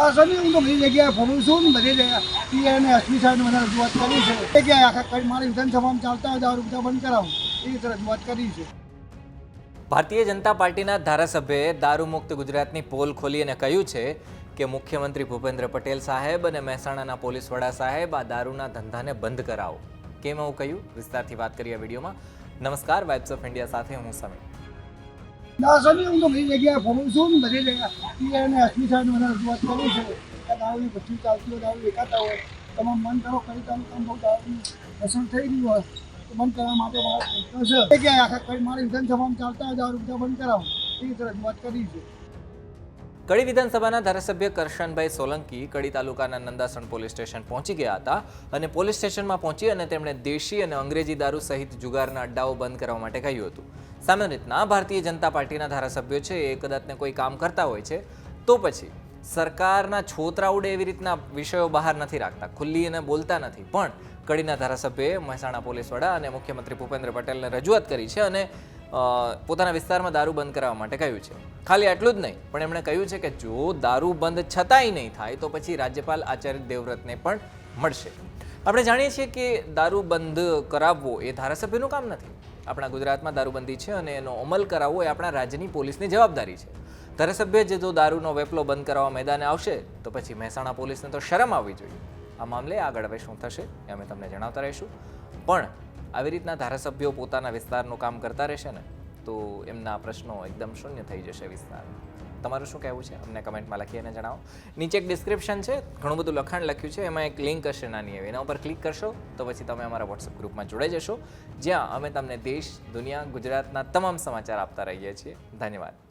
Sir હું તો બધી જગ્યાએ ફરું છું ને બધી જગ્યાએ પીએ અને એસપી સાહેબને મને રજૂઆત કરી છે. જગ્યાએ આખા કઈ મારી વિધાનસભામાં ચાલતા હોય દારૂ બધા બંધ કરાવું. એ રીતે રજૂઆત કરી છે. ભારતીય જનતા પાર્ટીના ધારાસભ્યએ દારૂમુક્ત ગુજરાતની પોલ ખોલી અને કહ્યું છે કે મુખ્યમંત્રી ભૂપેન્દ્ર પટેલ સાહેબ અને મહેસાણાના પોલીસ વડા સાહેબ આ દારૂના ધંધાને બંધ કરાવો. કેમ એવું કહ્યું? વિસ્તારથી વાત કરીએ વિડીયોમાં. નમસ્કાર વાઇબ્સ ઓફ ઇન્ડિયા સાથે હું સમીર. ના હું તો બધી જગ્યાએ ફરું છું બધી જગ્યાએ. અને અશ્મી સાહેબ મને રજૂઆત કરી છે કે દારૂની ભઠ્ઠી ચાલતી હોય, દારૂ દેખાતા હોય તમે મન કરો, કરી તમે બહુ દારૂનું વ્યસન થઈ ગયું હોય, તો બંધ કરવા માટે મારો એ આખા કઈ મારી વિધાનસભામાં ચાલતા હોય, દારૂ બધા બંધ કરાવો. એ રીતે રજૂઆત કરી છે. કડી વિધાનસભાના ધારાસભ્ય કરશનભાઈ સોલંકી કડી તાલુકાના નંદાસણ પોલીસ સ્ટેશન પહોંચી ગયા હતા અને પોલીસ સ્ટેશનમાં પહોંચી અને તેમણે દેશી અને અંગ્રેજી દારૂ સહિત જુગારના અડ્ડાઓ બંધ કરવા માટે કહ્યું હતું. સામાન્ય રીતના ભારતીય જનતા પાર્ટીના ધારાસભ્યો છે, એ કદાચને કોઈ કામ કરતા હોય છે, તો પછી સરકારના છોતરા ઉડે એવી રીતના વિષયો બહાર નથી રાખતા, ખુલ્લી અને બોલતા નથી. પણ કડીના ધારાસભ્યએ મહેસાણા પોલીસ વડા અને મુખ્યમંત્રી ભૂપેન્દ્ર પટેલને રજૂઆત કરી છે અને પોતાના વિસ્તારમાં દારૂ બંધ કરાવવા માટે કહ્યું છે. ખાલી આટલું જ નહીં, પણ એમણે કહ્યું છે કે જો દારૂ બંધ છતાંય નહીં થાય, તો પછી રાજ્યપાલ આચાર્ય દેવવ્રતને પણ મળશે. આપણે જાણીએ છીએ કે દારૂ બંધ કરાવવો એ ધારાસભ્યનું કામ નથી. આપણા ગુજરાતમાં દારૂબંધી છે અને એનો અમલ કરાવવો એ આપણા રાજ્યની પોલીસની જવાબદારી છે. ધારાસભ્ય જે જો દારૂનો વેપલો બંધ કરાવવા મેદાને આવશે, તો પછી મહેસાણા પોલીસને તો શરમ આવવી જોઈએ. આ મામલે આગળ હવે શું થશે એ અમે તમને જણાવતા રહીશું. પણ આવી રીતના ધારાસભ્યો પોતાના વિસ્તારનું કામ કરતા રહેશે ને? તો એમના પ્રશ્નો એકદમ શૂન્ય થઈ જશે વિસ્તાર. તમારું શું કહેવું છે? અમને કમેન્ટમાં લખી અને જણાવો. નીચે એક ડિસ્ક્રિપ્શન છે, ઘણું બધું લખાણ લખ્યું છે, એમાં એક લિંક હશે નાની એવી. એના ઉપર ક્લિક કરશો, તો પછી તમે અમારા વોટ્સઅપ ગ્રુપમાં જોડાઈ જશો. જ્યાં અમે તમને દેશ, દુનિયા, ગુજરાતના તમામ સમાચાર આપતા રહીએ છીએ. ધન્યવાદ.